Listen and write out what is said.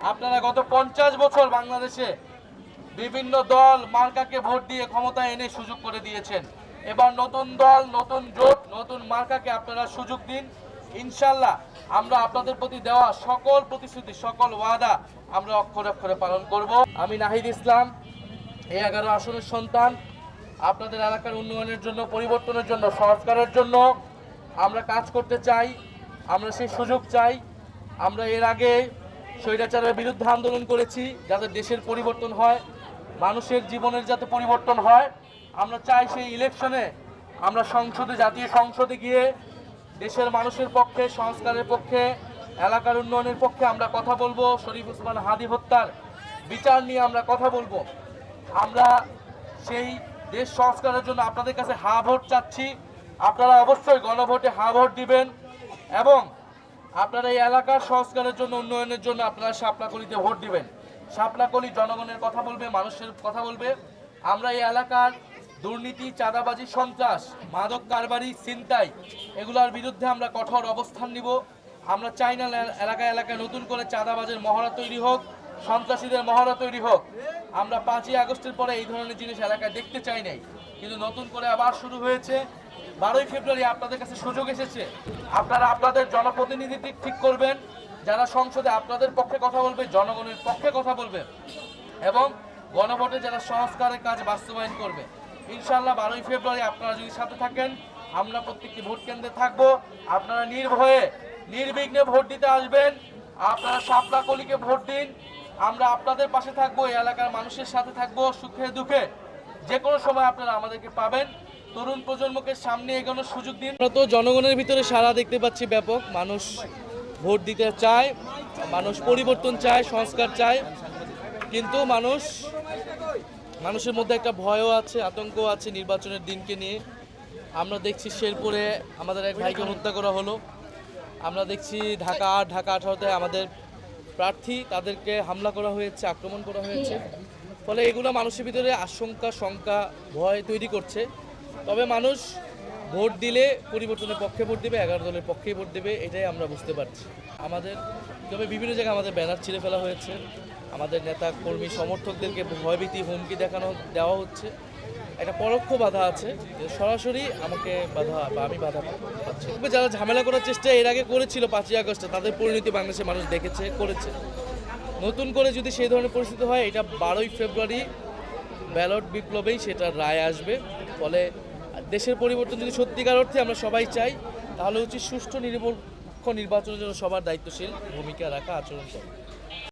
আপনারা গত পঞ্চাশ বছর বাংলাদেশে বিভিন্ন দল মার্কাকে ভোট দিয়ে ক্ষমতা এনে সুযোগ করে দিয়েছেন। এবার নতুন দল, নতুন জোট, নতুন মার্কাকে আপনারা সুযোগ দিন। ইনশাল্লাহ আমরা আপনাদের প্রতি দেওয়া সকল প্রতিশ্রুতি, সকল ওয়াদা আমরা অক্ষরে অক্ষরে পালন করব। আমি নাহিদ ইসলাম, এই এগারো আসনের সন্তান। আপনাদের এলাকার উন্নয়নের জন্য, পরিবর্তনের জন্য, সংস্কারের জন্য আমরা কাজ করতে চাই, আমরা সেই সুযোগ চাই। আমরা এর আগে স্বৈরাচারের বিরুদ্ধে আন্দোলন করেছি যাতে দেশের পরিবর্তন হয়, মানুষের জীবনের যাতে পরিবর্তন হয়। আমরা চাই সেই ইলেকশনে আমরা সংসদে, জাতীয় সংসদে গিয়ে দেশের মানুষের পক্ষে, সংস্কারের পক্ষে, এলাকার উন্নয়নের পক্ষে আমরা কথা বলব। শরীফ উসমান হাদি হত্যার বিচার নিয়ে আমরা কথা বলব। আমরা সেই দেশ সংস্কারের জন্য আপনাদের কাছে হা ভোট চাচ্ছি। আপনারা অবশ্যই গণভোটে হা ভোট দিবেন এবং আপনারা এই এলাকার সংস্কারের জন্য, উন্নয়নের জন্য আপনারা শাপলাকলিতে ভোট দিবেন। শাপলাকলি জনগণের কথা বলবে, মানুষের কথা বলবে। আমরা এই এলাকার দুর্নীতি, চাঁদাবাজি, সন্ত্রাস, মাদক কারবারি, ছিনতাই, এগুলোর বিরুদ্ধে আমরা কঠোর অবস্থান নিব। আমরা চাই না এলাকায় এলাকায় নতুন করে চাঁদাবাজের মহড়া তৈরি হোক। সন্ত্রাসীদের মহড়া তৈরি হোক। আমরা পাঁচই আগস্টের পরে এই ধরনের জিনিস এলাকায় দেখতে চাই নাই। কিন্তু নতুন করে আবার শুরু হয়েছে। বারোই ফেব্রুয়ারি আপনাদের কাছে সুযোগ এসেছে। আপনারা আপনাদের জনপ্রতিনিধি ঠিক- করবেন। যারা সংসদে আপনাদের পক্ষে কথা বলবে, জনগণের পক্ষে কথা বলবে। এবং গণভোটে যারা সংস্কারের কাজ বাস্তবায়ন করবে। ইনশাল্লাহ বারোই ফেব্রুয়ারি আপনারা যদি সাথে থাকেন, আমরা প্রত্যেকটি ভোট কেন্দ্রে থাকব। আপনারা নির্ভয়ে, নির্বিঘ্নে ভোট দিতে আসবেন। আপনারা শাপলা কলিকে ভোট দিন। আমরা আপনাদের পাশে থাকব, এই এলাকার মানুষের সাথে থাকব সুখে দুঃখে। যে কোনো সময় আপনারা আমাদেরকে পাবেন। তরুণ প্রজন্মকে সামনে এগোনোর সুযোগ দিন। আমরা তো জনগণের ভিতরে সারা দেখতে পাচ্ছি ব্যাপক। মানুষ ভোট দিতে চায়, মানুষ পরিবর্তন চায়, সংস্কার চায়। কিন্তু মানুষ, মানুষের মধ্যে একটা ভয়ও আছে, আতঙ্ক আছে নির্বাচনের দিনকে নিয়ে। আমরা দেখছি শেরপুরে আমাদের এক ভাইকে হত্যা করা হলো। আমরা দেখছি ঢাকা ঢাকা আঠারোতে আমাদের প্রার্থী তাদেরকে হামলা করা হয়েছে, আক্রমণ করা হয়েছে। ফলে এগুলো মানুষের ভিতরে আশঙ্কা, শঙ্কা, ভয় তৈরি করছে। তবে মানুষ ভোট দিলে পরিবর্তনের পক্ষে ভোট দেবে, এগারো দলের পক্ষেই ভোট দেবে, এটাই আমরা বুঝতে পারছি। আমাদের তবে বিভিন্ন জায়গায় আমাদের ব্যানার ছিঁড়ে ফেলা হয়েছে। আমাদের নেতা, কর্মী, সমর্থকদেরকে ভয়ভীতি, হুমকি দেখানো, দেওয়া হচ্ছে। একটা পরোক্ষ বাধা আছে সরাসরি আমাকে বাধা বা আমি বাধা পাচ্ছি তবে যারা ঝামেলা করার চেষ্টা এর আগে করেছিল পাঁচই আগস্টে, তাদের পরিণতি বাংলাদেশের মানুষ দেখেছে, করেছে। নতুন করে যদি সেই ধরনের পরিস্থিতি হয়, এটা বারোই ফেব্রুয়ারি ব্যালট বিপ্লবেই সেটা রায় আসবে। ফলে দেশের পরিবর্তন যদি সত্যিকার অর্থে আমরা সবাই চাই, তাহলে হচ্ছে সুষ্ঠু নিরপেক্ষ নির্বাচনের জন্য সবার দায়িত্বশীল ভূমিকা রাখা, আচরণ করা।